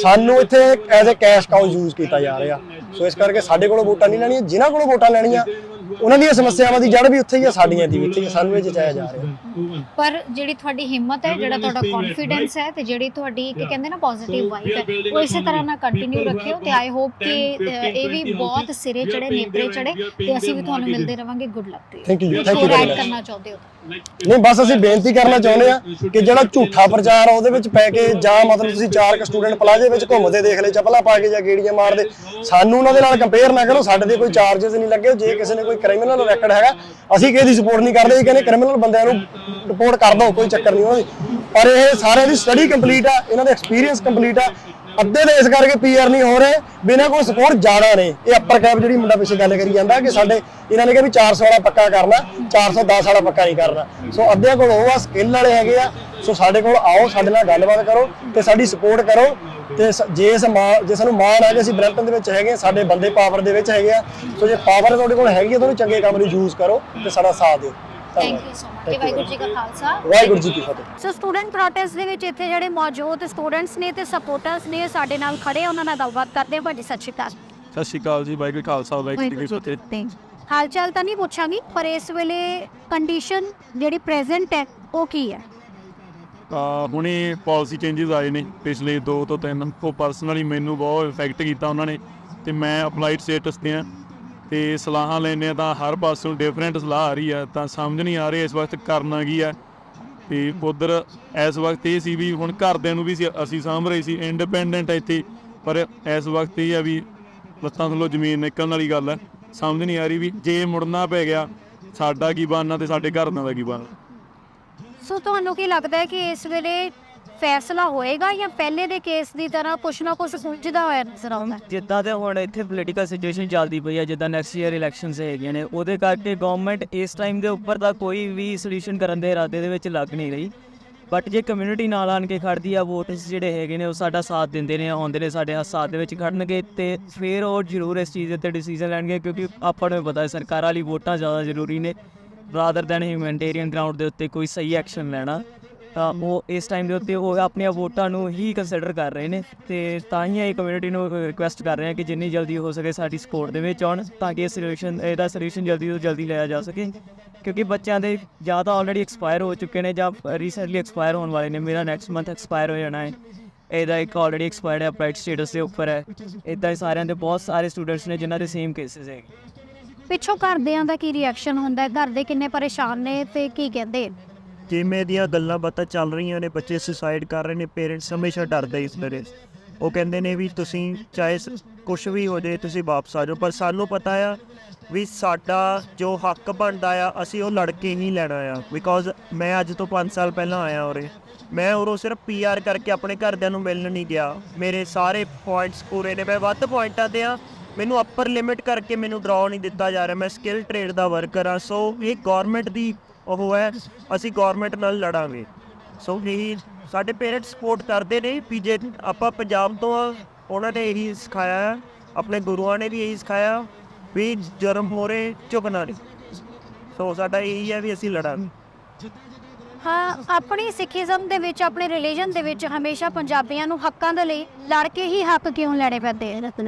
ਸਾਨੂੰ ਇੱਥੇ as a cash cow use ਕੀਤਾ ਜਾ ਰਿਹਾ। ਸੋ ਇਸ ਕਰਕੇ ਸਾਡੇ ਕੋਲੋਂ ਵੋਟਾਂ ਨਹੀਂ ਲੈਣੀਆਂ, ਜਿਨ੍ਹਾਂ ਕੋਲੋਂ ਵੋਟਾਂ ਲੈਣੀਆਂ ਉਹਨਾਂ ਦੀਆਂ ਸਮੱਸਿਆਵਾਂ ਦੀ ਜੜ ਵੀ ਉੱਥੇ ਹੀ ਆ ਸਾਡੀਆਂ ਦੀ ਵੀ ਉੱਥੇ ਹੀ ਆ, ਸਾਨੂੰ ਇਹ ਜਚਾਇਆ ਜਾ ਰਿਹਾ ਪਰ ਜਿਹੜੀ ਤੁਹਾਡੀ ਹਿੰਮਤ ਹੈ ਜਿਹੜਾ ਤੁਹਾਡਾ ਕੌਨਫੀਡੈਂਸ ਹੈ ਤੇ ਜਿਹੜੀ ਤੁਹਾਡੀ ਕੀ ਕਹਿੰਦੇ ਨਾ ਪੋਜ਼ਿਟਿਵ ਵਾਈਬ ਹੈ ਉਹ ਇਸੇ ਤਰ੍ਹਾਂ ਨਾਲ ਕੰਟੀਨਿਊ ਰੱਖਿਓ ਤੇ ਆਈ ਹੋਪ ਕਿ ਅ, ਇਹ ਵੀ ਬਹੁਤ ਸਿਰੇ ਚੜੇ ਨੇਪਰੇ ਚੜੇ ਤੇ ਅਸੀਂ ਵੀ ਤੁਹਾਨੂੰ ਮਿਲਦੇ ਰਵਾਂਗੇ ਗੁੱਡ ਲੱਕ ਟੂ ਹੋਰ very add much. ਕਰਨਾ ਚਾਹੁੰਦੇ ਹੋ? ਨਹੀਂ ਬਸ ਅਸੀਂ ਬੇਨਤੀ ਕਰਨਾ ਚਾਹੁੰਦੇ ਆ ਕਿ ਜਿਹੜਾ ਝੂਠਾ ਪ੍ਰਚਾਰ ਆ ਉਹਦੇ ਵਿੱਚ ਪੈ ਕੇ ਜਾਂ ਮਤਲਬ ਤੁਸੀਂ ਚਾਰ ਕ ਸਟੂਡੈਂਟ ਪਲਾਜ਼ੇ ਵਿੱਚ ਘੁੰਮਦੇ ਦੇਖ ਲਏ ਚੱਪਲਾਂ ਪਾ ਕੇ ਜਾਂ ਗੇੜੀਆਂ ਮਾਰਦੇ ਸਾਨੂੰ ਉਹਨਾਂ ਦੇ ਨਾਲ ਕੰਪੇਅਰ ਨਾ ਕਰੋ ਸਾਡੇ ਤੇ ਕੋਈ ਚਾਰजेस ਨਹੀਂ ਲੱਗੇ ਜੇ ਕਿਸੇ ਨੇ ਕੋਈ ਕ੍ਰਿਮੀਨਲ ਰੈਕੋਰਡ ਹੈਗਾ। ਅਸੀਂ ਕਿਸੇ ਦੀ ਸਪੋਰਟ ਨਹੀਂ ਕਰਦੇ, ਇਹ ਕਹਿੰਦੇ ਕ੍ਰਿਮੀਨਲ ਬੰਦਿਆਂ ਨੂੰ ਰਿਪੋਰਟ ਕਰ ਦਿਓ, ਕੋਈ ਚੱਕਰ ਨਹੀਂ ਉਹਨਾਂ ਦੀ। ਪਰ ਇਹ ਸਾਰਿਆਂ ਦੀ ਸਟੱਡੀ ਕੰਪਲੀਟ ਆ, ਇਹਨਾਂ ਦਾ ਐਕਸਪੀਰੀਅੰਸ ਕੰਪਲੀਟ ਆ। ਅੱਧੇ ਦੇ ਇਸ ਕਰਕੇ ਪੀਆਰ ਨਹੀਂ ਹੋ ਰਹੇ, ਬਿਨਾਂ ਕੋਈ ਸਪੋਰਟ ਜ਼ਿਆਦਾ ਨੇ। ਇਹ ਅਪਰ ਕੈਪ ਜਿਹੜੀ ਮੁੰਡਾ ਪਿੱਛੇ ਗੱਲ ਕਰੀ ਜਾਂਦਾ ਕਿ ਸਾਡੇ ਇਹਨਾਂ ਨੇ ਕਿਹਾ ਵੀ 400 ਵਾਲਾ ਪੱਕਾ ਕਰਨਾ 410 ਵਾਲਾ ਪੱਕਾ ਨਹੀਂ ਕਰਨਾ। ਸੋ ਅੱਧਿਆਂ ਕੋਲ ਉਹ ਆ ਸਕਿੱਲ ਵਾਲੇ ਹੈਗੇ ਆ। ਸੋ ਸਾਡੇ ਕੋਲ ਆਓ, ਸਾਡੇ ਨਾਲ ਗੱਲਬਾਤ ਕਰੋ ਤੇ ਸਾਡੀ ਸਪੋਰਟ ਕਰੋ। ਤੇ ਸ- ਜੇ ਇਸ ਜੇ ਸਾਨੂੰ ਮਾਣ ਹੈ ਕਿ ਅਸੀਂ ਬ੍ਰੈਂਪਟਨ ਦੇ ਵਿੱਚ ਹੈਗੇ ਆ ਸਾਡੇ ਬੰਦੇ ਪਾਵਰ ਦੇ ਵਿੱਚ ਹੈਗੇ ਆ ਸੋ ਜੇ ਪਾਵਰ ਤੁਹਾਡੇ ਕੋਲ ਹੈਗੀ ਆ ਤਾਂ ਉਹਨੂੰ ਚੰਗੇ ਕੰਮ ਲਈ ਯੂਜ਼ ਕਰੋ ਤੇ ਸਾਡਾ ਸਾਥ ਦਿਓ। Thank you so much Waheguru ji ਕਾ ਖਾਲਸਾ। ਵਾਹਿਗੁਰੂ ਜੀ ਕੀ ਫਤਿਹ। ਸੋ ਸਟੂਡੈਂਟ ਪ੍ਰੋਟੈਸਟ ਦੇ ਵਿੱਚ ਇੱਥੇ ਜਿਹੜੇ ਮੌਜੂਦ ਸਟੂਡੈਂਟਸ ਨੇ ਤੇ ਸਪੋਰਟਰਸ ਨੇ ਸਾਡੇ ਨਾਲ ਖੜੇ ਆ, ਉਹਨਾਂ ਨਾਲ ਗੱਲਬਾਤ ਕਰਦੇ ਹਾਂ ਭਾਜੀ ਸਤਿ ਸ਼੍ਰੀ ਅਕਾਲ। ਸਤਿ ਸ਼੍ਰੀ ਅਕਾਲ ਜੀ ਵਾਹਿਗੁਰੂ ਖਾਲਸਾ ਵਾਹਿਗੁਰੂ ਜੀ ਕੀ ਫਤਿਹ। ਹਾਲ ਚਾਲ ਤਾਂ ਨਹੀਂ ਪੁੱਛਾਂਗੀ ਪਰ ਇਸ ਵੇਲੇ ਕੰਡੀਸ਼ਨ ਜਿਹੜੀ ਪ੍ਰੈਜ਼ੈਂਟ ਹੈ ਉਹ ਕੀ ਹੈ? ਹੁਣੇ ਪਾਲਿਸੀ ਚੇਂਜਸ ਆਏ ਨੇ, ਪਿਛਲੇ 2 ਤੋਂ 3 ਉਹ ਪਰਸਨਲੀ ਮੈਨੂੰ ਬਹੁਤ ਇਫੈਕਟ ਕੀਤਾ ਉਹਨਾਂ ਨੇ ਤੇ ਮੈਂ ਅਪਲਾਈਡ ਸਟੇਟਸ ਤੇ ਆ ਤੇ ਸਲਾਹਾਂ ਲੈਣੇ ਆ ਤਾਂ ਹਰ ਪਾਸੋਂ ਡਿਫਰੈਂਟ ਸਲਾਹ ਆ ਰਹੀ ਆ, ਤਾਂ ਸਮਝ ਨਹੀਂ ਆ ਰਹੀ ਇਸ ਵਕਤ ਕਰਨਾ ਕੀ ਆ। ਤੇ ਉਧਰ ਇਸ ਵਕਤ ਇਹ ਸੀ ਵੀ ਹੁਣ ਘਰਦਿਆਂ ਨੂੰ ਵੀ ਸੀ- ਅਸੀਂ ਸਾਂਭ ਰਹੇ ਸੀ ਇੰਡੀਪੈਂਡੈਂਟ ਇੱਥੇ। ਪਰ ਇਸ ਵਕਤ ਇਹ ਆ ਵੀ ਲੱਤਾਂ ਥੱਲੋਂ ਜ਼ਮੀਨ ਨਿਕਲਣ ਵਾਲੀ ਗੱਲ ਹੈ ਸਮਝ ਨਹੀਂ ਆ ਰਹੀ ਵੀ ਜੇ ਮੁੜਨਾ ਪੈ ਗਿਆ, ਸਾਡਾ ਕੀ ਬਣਨਾ ਤੇ ਸਾਡੇ ਘਰਦਿਆਂ ਦਾ ਕੀ ਬਣਨਾ। ਸੋ ਤੁਹਾਨੂੰ ਕੀ ਲੱਗਦਾ ਹੈ ਕਿ ਇਸ ਵੇਲੇ ਫੈਸਲਾ ਹੋਏਗਾ ਜਾਂ ਪਹਿਲੇ ਦੇ ਕੇਸ ਦੀ ਤਰ੍ਹਾਂ ਕੁਛ ਨਾ ਕੁਛ ਸੁਲਝਦਾ ਹੋਇਆ ਨਜ਼ਰ ਆਉਂਦਾ ਜਿੱਦਾਂ ਤੇ ਹੁਣ ਇੱਥੇ ਪੋਲੀਟੀਕਲ ਸਿਚੁਏਸ਼ਨ ਚੱਲਦੀ ਪਈ ਹੈ ਜਿੱਦਾਂ ਨੈਕਸਟ ਈਅਰ ਇਲੈਕਸ਼ਨਸ ਹੈਗੀਆਂ ਨੇ, ਉਹਦੇ ਕਰਕੇ ਗਵਰਨਮੈਂਟ ਇਸ ਟਾਈਮ ਦੇ ਉੱਪਰ ਦਾ ਕੋਈ ਵੀ ਸੋਲੂਸ਼ਨ ਕਰਨ ਦੇ ਇਰਾਦੇ ਦੇ ਵਿੱਚ ਲੱਗ ਨਹੀਂ ਰਹੀ। ਬਟ ਜੇ ਕਮਿਊਨਿਟੀ ਨਾਲ ਆਣ ਕੇ ਖੜਦੀ ਆ ਵੋਟਰਸ ਜਿਹੜੇ ਹੈਗੇ ਨੇ, ਉਹ ਸਾਡਾ ਸਾਥ ਦਿੰਦੇ ਨੇ, ਆਉਂਦੇ ਨੇ, ਸਾਡੇ ਸਾਥ ਦੇ ਵਿੱਚ ਖੜਨਗੇ ਤੇ ਫਿਰ ਉਹ ਜ਼ਰੂਰ ਇਸ ਚੀਜ਼ 'ਤੇ ਡਿਸੀਜਨ ਲੈਣਗੇ, ਕਿਉਂਕਿ ਆਪਾਂ ਨੂੰ ਪਤਾ ਹੈ, ਸਰਕਾਰਾਂ ਲਈ ਵੋਟਾਂ ਜ਼ਿਆਦਾ ਜ਼ਰੂਰੀ ਨੇ। ਰਾਦਰ ਦੈਨ ਹਿਊਮੈਨਟੇਰੀਅਨ ਗਰਾਊਂਡ ਦੇ ਉੱਤੇ ਕੋਈ ਸਹੀ ਐਕਸ਼ਨ ਲੈਣਾ, ਤਾਂ ਉਹ ਇਸ ਟਾਈਮ ਦੇ ਉੱਤੇ ਉਹ ਆਪਣੀਆਂ ਵੋਟਾਂ ਨੂੰ ਹੀ ਕੰਸੀਡਰ ਕਰ ਰਹੇ ਨੇ ਤੇ ਤਾਂ ਹੀ ਇਹ ਕਮਿਊਨਿਟੀ ਨੂੰ ਰਿਕੁਐਸਟ ਕਰ ਰਹੇ ਹਾਂ ਕਿ ਜਿੰਨੀ ਜਲਦੀ ਹੋ ਸਕੇ ਸਾਡੀ ਸਪੋਰਟ ਦੇ ਵਿੱਚ ਆਉਣ ਤਾਂ ਕਿ ਇਹ ਸੋਲੂਸ਼ਨ ਇਹਦਾ ਸੋਲੂਸ਼ਨ ਜਲਦੀ ਤੋਂ ਜਲਦੀ ਲਿਆ ਜਾ ਸਕੇ। ਕਿਉਂਕਿ ਬੱਚਿਆਂ ਦੇ ਜਾਂ ਤਾਂ ਆਲਰੇਡੀ ਐਕਸਪਾਇਰ ਹੋ ਚੁੱਕੇ ਨੇ ਜਾਂ ਰੀਸੈਂਟਲੀ ਐਕਸਪਾਇਰ ਹੋਣ ਵਾਲੇ ਨੇ, ਮੇਰਾ ਨੈਕਸਟ ਮੰਥ ਐਕਸਪਾਇਰ ਹੋ ਜਾਣਾ ਹੈ। ਇਹਦਾ ਇੱਕ ਆਲਰੇਡੀ ਐਕਸਪਾਇਰਡ ਹੈ ਅਪਲਾਈਡ ਸਟੇਟਸ ਦੇ ਉੱਪਰ ਹੈ। ਇਦਾਂ ਹੀ ਸਾਰਿਆਂ ਦੇ ਬਹੁਤ ਸਾਰੇ ਸਟੂਡੈਂਟਸ ਨੇ ਜਿਨ੍ਹਾਂ ਦੇ ਸੇਮ ਕੇਸਿਸ ਹੈ ਪਿੱਛੋਂ ਘਰਦਿਆਂ ਦਾ ਕੀ ਰਿਐਕਸ਼ਨ ਹੁੰਦਾ ਹੈ? ਘਰ ਦੇ ਕਿੰਨੇ ਪਰੇਸ਼ਾਨ ਨੇ ਤੇ ਕੀ ਕਹਿੰਦੇ? ਜਿਵੇਂ ਦੀਆਂ ਗੱਲਾਂ ਬਾਤਾਂ ਚੱਲ ਰਹੀਆਂ ਨੇ? ਬੱਚੇ ਸੁਸਾਈਡ ਕਰ ਰਹੇ ਨੇ ਪੇਰੈਂਟਸ ਹਮੇਸ਼ਾ ਡਰਦੇ ਇਸ ਬਾਰੇ ਉਹ ਕਹਿੰਦੇ ਨੇ ਵੀ ਤੁਸੀਂ ਚਾਹੇ ਕੁਝ ਵੀ ਹੋ ਜਾਏ, ਤੁਸੀਂ ਵਾਪਸ ਆ ਜਾਓ। ਪਰ ਸਾਨੂੰ ਪਤਾ ਆ ਵੀ ਸਾਡਾ ਜੋ ਹੱਕ ਬਣਦਾ ਆ, ਅਸੀਂ ਉਹ ਲੜ ਕੇ ਹੀ ਲੈਣਾ ਆ। ਬਿਕੋਜ਼ ਮੈਂ ਅੱਜ ਤੋਂ 5 ਸਾਲ ਪਹਿਲਾਂ ਆਇਆ ਉਰੇ। ਮੈਂ ਉਰੋਂ ਸਿਰਫ ਪੀਆਰ ਕਰਕੇ ਆਪਣੇ ਘਰਦਿਆਂ ਨੂੰ ਮਿਲਣ ਨਹੀਂ ਗਿਆ। ਮੇਰੇ ਸਾਰੇ ਪੁਆਇੰਟਸ ਪੂਰੇ ਨੇ। ਮੈਂ ਵੱਧ ਪੁਆਇੰਟਾਂ ਤੇ ਆ ਮੈਨੂੰ ਅਪਰ ਲਿਮਿਟ ਕਰਕੇ ਮੈਨੂੰ ਡਰਾਅ ਨਹੀਂ ਦਿੱਤਾ ਜਾ ਰਿਹਾ। ਮੈਂ ਸਕਿੱਲ ਟ੍ਰੇਡ ਦਾ ਵਰਕਰ ਆ ਸੋ ਇਹ ਗਵਰਨਮੈਂਟ ਦੀ ਉਹ ਹੈ ਅਸੀਂ ਗਵਰਨਮੈਂਟ ਨਾਲ ਲੜਾਂਗੇ। ਸੋ ਇਹੀ ਸਾਡੇ ਪੇਰੈਂਟਸ ਸਪੋਰਟ ਕਰਦੇ ਨੇ ਵੀ ਜੇ ਆਪਾਂ ਪੰਜਾਬ ਤੋਂ ਆ ਉਹਨਾਂ ਨੇ ਇਹੀ ਸਿਖਾਇਆ ਆਪਣੇ ਗੁਰੂਆਂ ਨੇ ਵੀ ਇਹੀ ਸਿਖਾਇਆ ਵੀ ਜਰਮ ਹੋ ਰਹੇ ਝੁਕਣਾ ਨਹੀਂ ਸੋ ਸਾਡਾ ਇਹੀ ਹੈ ਵੀ ਅਸੀਂ ਲੜਾਂਗੇ। ਹਾਂ ਆਪਣੀ ਸਿੱਖੀਜ਼ਮ ਦੇ ਵਿੱਚ ਆਪਣੇ ਰਿਲੀਜਨ ਦੇ ਵਿੱਚ ਹਮੇਸ਼ਾ ਪੰਜਾਬੀਆਂ ਨੂੰ ਹੱਕਾਂ ਦੇ ਲਈ ਲੜ ਕੇ ਹੀ ਹੱਕ ਕਿਉਂ ਲੜੇ ਪੈਂਦੇ ਆ? ਤਾਂ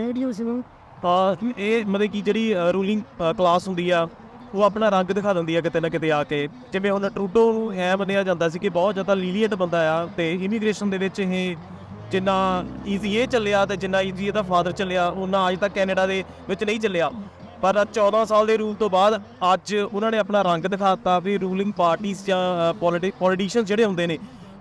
ਇਹ ਮਤਲਬ ਕਿ ਜਿਹੜੀ ਰੂਲਿੰਗ ਕਲਾਸ ਹੁੰਦੀ ਆ, ਉਹ ਆਪਣਾ ਰੰਗ ਦਿਖਾ ਦਿੰਦੀ ਆ ਕਿਤੇ ਨਾ ਕਿਤੇ ਆ ਕੇ। ਜਿਵੇਂ ਹੁਣ ਟਰੂਡੋ ਨੂੰ ਹੈ ਮੰਨਿਆ ਜਾਂਦਾ ਸੀ ਕਿ ਬਹੁਤ ਜ਼ਿਆਦਾ ਲੀਲੀਅਟ ਬੰਦਾ ਆ ਤੇ ਇਮੀਗ੍ਰੇਸ਼ਨ ਦੇ ਵਿੱਚ ਇਹ ਜਿੰਨਾ ਈਜ਼ੀ ਇਹ ਚੱਲਿਆ ਤੇ ਜਿੰਨਾ ਈਜ਼ੀ ਇਹਦਾ ਫਾਦਰ ਚੱਲਿਆ ਉਹਨਾਂ ਅੱਜ ਤੱਕ ਕੈਨੇਡਾ ਦੇ ਵਿੱਚ ਨਹੀਂ ਚੱਲਿਆ। ਪਰ 14 ਸਾਲ ਦੇ ਰੂਲ ਤੋਂ ਬਾਅਦ ਅੱਜ ਉਹਨਾਂ ਨੇ ਆਪਣਾ ਰੰਗ ਦਿਖਾਤਾ ਵੀ ਰੂਲਿੰਗ ਪਾਰਟੀਆਂ ਜਾਂ ਪੋਲੀਟੀਸ਼ੀਅਨ ਜਿਹੜੇ ਹੁੰਦੇ ਨੇ,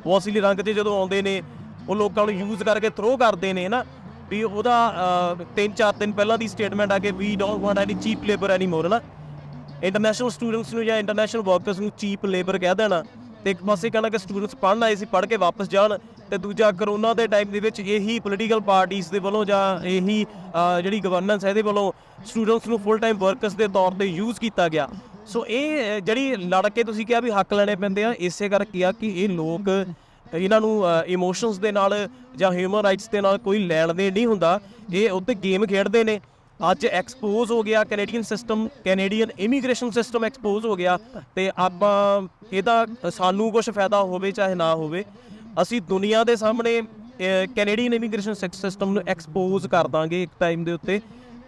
ਉਹ ਅਸਲੀ ਰੰਗ ਤੇ ਜਦੋਂ ਆਉਂਦੇ ਨੇ, ਉਹ ਲੋਕਾਂ ਨੂੰ ਯੂਜ਼ ਕਰਕੇ ਥਰੋ ਕਰਦੇ ਨੇ ਨਾ ਵੀ ਉਹਦਾ ਤਿੰਨ ਚਾਰ ਦਿਨ ਪਹਿਲਾਂ ਦੀ ਸਟੇਟਮੈਂਟ ਆ ਕੇ we don't want any cheap labour anymore ਨਾ? ਇੰਟਰਨੈਸ਼ਨਲ ਸਟੂਡੈਂਟਸ ਨੂੰ ਜਾਂ ਇੰਟਰਨੈਸ਼ਨਲ ਵਰਕਰਸ ਨੂੰ ਚੀਪ ਲੇਬਰ ਕਹਿ ਦੇਣਾ। ਤੇ ਇੱਕ ਪਾਸੇ ਕਹਿਣਾ ਕਿ ਸਟੂਡੈਂਟਸ ਪੜ੍ਹਨ ਆਏ ਸੀ, ਪੜ੍ਹ ਕੇ ਵਾਪਸ ਜਾਣ। ਤੇ ਦੂਜਾ ਕਰੋਨਾ ਦੇ ਟਾਈਮ ਦੇ ਵਿੱਚ ਇਹੀ ਪੋਲੀਟੀਕਲ ਪਾਰਟੀਆਂ ਦੇ ਵੱਲੋਂ ਜਾਂ ਇਹੀ ਜਿਹੜੀ ਗਵਰਨੈਂਸ ਹੈ ਇਹਦੇ ਵੱਲੋਂ ਸਟੂਡੈਂਟਸ ਨੂੰ ਫੁੱਲ ਟਾਈਮ ਵਰਕਰਸ ਦੇ ਤੌਰ ਤੇ ਯੂਜ਼ ਕੀਤਾ ਗਿਆ। ਸੋ ਇਹ, ਜਿਹੜੀ ਲੜ ਕੇ ਤੁਸੀਂ ਕਿਹਾ ਵੀ ਹੱਕ ਲੈਣੇ ਪੈਂਦੇ ਆ, ਇਸੇ ਕਰਕੇ ਆ ਕਿ ਇਹ ਲੋਕ ਇਹਨਾਂ ਨੂੰ ਇਮੋਸ਼ਨਸ ਦੇ ਨਾਲ ਜਾਂ ਹਿਊਮਨ ਰਾਈਟਸ ਦੇ ਨਾਲ ਕੋਈ ਲੈਣ ਦੇ ਨਹੀਂ ਹੁੰਦਾ। ਇਹ ਉੱਤੇ ਗੇਮ ਖੇਡਦੇ ਨੇ। ਅੱਜ ਐਕਸਪੋਜ਼ ਹੋ ਗਿਆ Canadian system Canadian immigration system expose ਹੋ ਗਿਆ ਤੇ ਆਪਾਂ ਇਹਦਾ ਸਾਨੂੰ ਕੁਝ ਫਾਇਦਾ ਹੋਵੇ ਚਾਹੇ ਨਾ ਹੋਵੇ, ਅਸੀਂ ਦੁਨੀਆ ਦੇ ਸਾਹਮਣੇ ਕੈਨੇਡੀਅਨ ਇਮੀਗ੍ਰੇਸ਼ਨ ਸਿਸਟਮ ਨੂੰ ਐਕਸਪੋਜ਼ ਕਰ ਦਾਂਗੇ ਇੱਕ ਟਾਈਮ ਦੇ ਉੱਤੇ।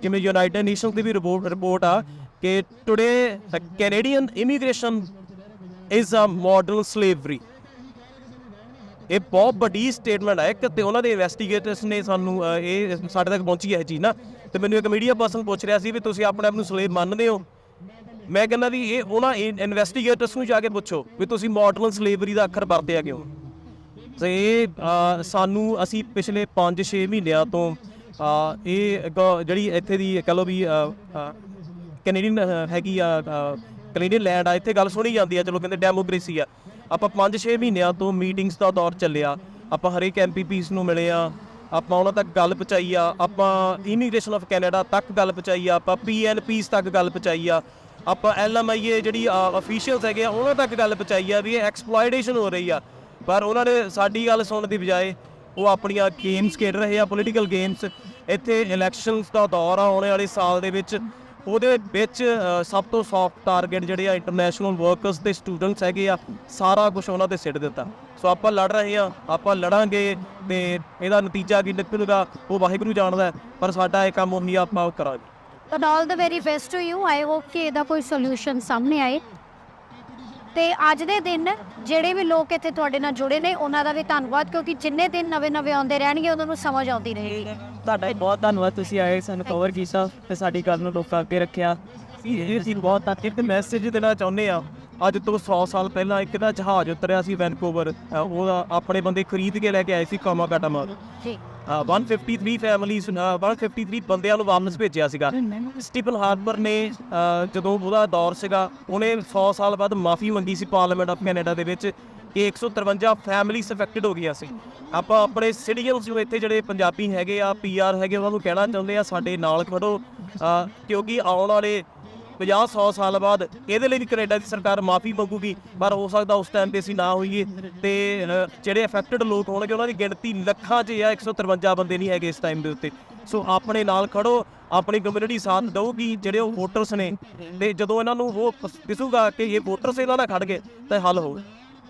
ਜਿਵੇਂ ਯੂਨਾਈਟਿਡ ਨੇਸ਼ਨਸ ਦੀ ਵੀ ਰਿਪੋਰਟ ਰਿਪੋਰਟ ਆ ਕਿ today Canadian immigration is a modern slavery ਇਹ ਬਹੁਤ ਵੱਡੀ ਸਟੇਟਮੈਂਟ ਹੈ ਇੱਕ, ਤੇ ਉਹਨਾਂ ਦੇ ਇਨਵੈਸਟੀਗੇਟਰਸ ਨੇ ਸਾਨੂੰ ਇਹ ਸਾਡੇ ਤੱਕ ਪਹੁੰਚੀ ਹੈ ਇਹ ਚੀਜ਼ ਨਾ। ਤੇ ਮੈਨੂੰ ਇੱਕ ਮੀਡੀਆ ਪਰਸਨ ਪੁੱਛ ਰਿਹਾ ਸੀ ਵੀ ਤੁਸੀਂ ਆਪਣੇ ਆਪ ਨੂੰ ਸਲੇਵ ਮੰਨਦੇ ਹੋ? ਮੈਂ ਕਹਿੰਦਾ ਵੀ ਇਹ ਉਹਨਾਂ ਇਨਵੈਸਟੀਗੇਟਰਸ ਨੂੰ ਜਾ ਕੇ ਪੁੱਛੋ ਵੀ ਤੁਸੀਂ ਮਾਡਰਨ ਸਲੇਵਰੀ ਦਾ ਅੱਖਰ ਵਰਤਿਆ ਕਿਉਂ ਤੇ ਇਹ ਸਾਨੂੰ ਅਸੀਂ ਪਿਛਲੇ 5-6 ਮਹੀਨਿਆਂ ਤੋਂ ਇਹ ਇੱਕ ਜਿਹੜੀ ਇੱਥੇ ਦੀ ਕਹ ਲਓ ਵੀ ਕੈਨੇਡੀਅਨ ਹੈਗੀ ਆ ਕੈਨੇਡੀਅਨ ਲੈਂਡ ਆ, ਇੱਥੇ ਗੱਲ ਸੁਣੀ ਜਾਂਦੀ ਆ, ਚਲੋ ਕਹਿੰਦੇ ਡੈਮੋਕ੍ਰੇਸੀ ਆ। ਆਪਾਂ 5-6 ਮਹੀਨਿਆਂ ਤੋਂ ਮੀਟਿੰਗਸ ਦਾ ਦੌਰ ਚੱਲਿਆ। ਆਪਾਂ ਹਰੇਕ ਐਮਪੀਪੀਸ ਨੂੰ ਮਿਲੇ ਆ। ਆਪਾਂ ਉਹਨਾਂ ਤੱਕ ਗੱਲ ਪਹੁੰਚਾਈ ਆ। ਆਪਾਂ ਇਮੀਗ੍ਰੇਸ਼ਨ ਆਫ ਕੈਨੇਡਾ ਤੱਕ ਗੱਲ ਪਹੁੰਚਾਈ ਆ। ਆਪਾਂ ਪੀਐਨਪੀਸ ਤੱਕ ਗੱਲ ਪਹੁੰਚਾਈ ਆ। ਆਪਾਂ ਐਲਐਮਆਈਏ ਜਿਹੜੀ ਅਫੀਸ਼ੀਅਲਸ ਹੈਗੇ ਆ, ਉਹਨਾਂ ਤੱਕ ਗੱਲ ਪਹੁੰਚਾਈ ਆ ਵੀ ਇਹ ਐਕਸਪਲੋਇਟੇਸ਼ਨ ਹੋ ਰਹੀ ਆ। ਪਰ ਉਹਨਾਂ ਨੇ ਸਾਡੀ ਗੱਲ ਸੁਣਨ ਦੀ ਬਜਾਏ ਉਹ ਆਪਣੀਆਂ ਗੇਮਸ ਖੇਡ ਰਹੇ ਆ ਪੋਲੀਟੀਕਲ ਗੇਮਸ ਇੱਥੇ ਇਲੈਕਸ਼ਨਸ ਦਾ ਦੌਰ ਆ, ਆਉਣੇ ਵਾਲੇ ਸਾਲ ਦੇ ਵਿੱਚ। ਉਹਦੇ ਵਿੱਚ ਸਭ ਤੋਂ ਸੌਫਟ ਟਾਰਗੇਟ ਜਿਹੜੇ ਆ ਇੰਟਰਨੈਸ਼ਨਲ ਵਰਕਰਸ ਤੇ ਸਟੂਡੈਂਟਸ ਹੈਗੇ ਆ, ਸਾਰਾ ਕੁਝ ਉਹਨਾਂ ਤੇ ਸਿੱਟ ਦਿੱਤਾ। ਸੋ ਆਪਾਂ ਲੜ ਰਹੇ ਆ, ਆਪਾਂ ਲੜਾਂਗੇ ਤੇ ਇਹਦਾ ਨਤੀਜਾ ਕੀ ਨਿਕਲੂਗਾ, ਉਹ ਵਾਹਿਗੁਰੂ ਜਾਣਦਾ ਪਰ ਸਾਡਾ ਇਹ ਕੰਮ ਉਹੀ ਆਪਾਂ ਕਰਾਂਗੇ। But all the very best to you I hope ਕਿ ਇਹਦਾ ਕੋਈ ਸੋਲੂਸ਼ਨ ਸਾਹਮਣੇ ਆਏ। ਤੇ ਅੱਜ ਦੇ ਦਿਨ ਜਿਹੜੇ ਵੀ ਲੋਕ ਇੱਥੇ ਤੁਹਾਡੇ ਨਾਲ ਜੁੜੇ ਨੇ, ਉਹਨਾਂ ਦਾ ਵੀ ਧੰਨਵਾਦ, ਕਿਉਂਕਿ ਜਿੰਨੇ ਦਿਨ ਨਵੇਂ-ਨਵੇਂ ਆਉਂਦੇ ਰਹਿਣਗੇ, ਉਹਨਾਂ ਨੂੰ ਸਮਝ ਆਉਂਦੀ ਰਹੇਗੀ। ਤੁਹਾਡਾ ਬਹੁਤ ਧੰਨਵਾਦ ਤੁਸੀਂ ਆਏ ਸਾਨੂੰ ਕਵਰ ਕੀਤਾ ਤੇ ਸਾਡੀ ਗੱਲ ਨੂੰ ਲੋਕਾਂ ਅੱਗੇ ਰੱਖਿਆ। ਇਹ ਸੀ ਬਹੁਤ ਧੰਨਵਾਦ ਇੱਕ ਮੈਸੇਜ ਦੇਣਾ ਚਾਹੁੰਦੇ ਆ ਅੱਜ ਤੋਂ 100 ਸਾਲ ਪਹਿਲਾਂ ਇੱਕ ਦਾ ਜਹਾਜ਼ ਉਤਰਿਆ ਸੀ ਵੈਨਕੂਵਰ। ਉਹਦਾ ਆਪਣੇ ਬੰਦੇ ਖਰੀਦ ਕੇ ਲੈ ਕੇ ਆਏ ਸੀ ਕਾਮਾ ਕਾਟਾਮਾ ਜੀ ਅ, 153 ਫੈਮਲੀਜ਼ 153 ਬੰਦਿਆਂ ਨੂੰ ਵਾਪਸ ਭੇਜਿਆ ਸੀਗਾ। ਸਟੀਫਨ ਹਾਰਪਰ ਨੇ ਜਦੋਂ ਉਹਦਾ ਦੌਰ ਸੀਗਾ ਉਹਨੇ 100 ਸਾਲ ਬਾਅਦ ਮਾਫੀ ਮੰਗੀ ਸੀ ਪਾਰਲੀਮੈਂਟ ਆਫ ਕੈਨੇਡਾ ਦੇ ਵਿੱਚ। ਕਿ 153 ਫੈਮਲੀਜ਼ ਅਫੈਕਟਡ ਹੋ ਗਈਆਂ ਸੀ। ਆਪਾਂ ਆਪਣੇ ਸਿਟੀਜ਼ਨਸ ਨੂੰ ਇੱਥੇ ਜਿਹੜੇ ਪੰਜਾਬੀ ਹੈਗੇ ਆ ਪੀਆਰ ਹੈਗੇ, ਉਹਨਾਂ ਨੂੰ ਕਹਿਣਾ ਚਾਹੁੰਦੇ ਆ, ਸਾਡੇ ਨਾਲ ਖੜੋ। ਕਿਉਂਕਿ ਆਉਣ ਵਾਲੇ 50 100 ਸਾਲ ਬਾਅਦ ਇਹਦੇ ਲਈ ਵੀ ਕੈਨੇਡਾ ਦੀ ਸਰਕਾਰ ਮਾਫੀ ਮੰਗੂਗੀ, ਪਰ ਹੋ ਸਕਦਾ ਉਸ ਟਾਈਮ ਤੇ ਅਸੀਂ ਨਾ ਹੋਈਏ। ਤੇ ਜਿਹੜੇ ਅਫੈਕਟਡ ਲੋਕ ਹੋਣਗੇ, ਉਹਨਾਂ ਦੀ ਗਿਣਤੀ ਲੱਖਾਂ 'ਚ ਆ 153 ਬੰਦੇ ਨਹੀਂ ਹੈਗੇ ਇਸ ਟਾਈਮ ਦੇ ਉੱਤੇ। ਸੋ ਆਪਣੇ ਨਾਲ ਖੜੋ, ਆਪਣੀ ਕਮਿਊਨਿਟੀ ਸਾਥ ਦਊਗੀ, ਜਿਹੜੇ ਉਹ ਵੋਟਰਸ ਨੇ। ਤੇ ਜਦੋਂ ਇਹਨਾਂ ਨੂੰ ਉਹ ਦਿਸੂਗਾ ਕਿ ਇਹ ਵੋਟਰਸ ਇਹਨਾਂ ਨਾਲ ਖੜ ਗਏ, ਤਾਂ ਹੱਲ ਹੋਊਗਾ।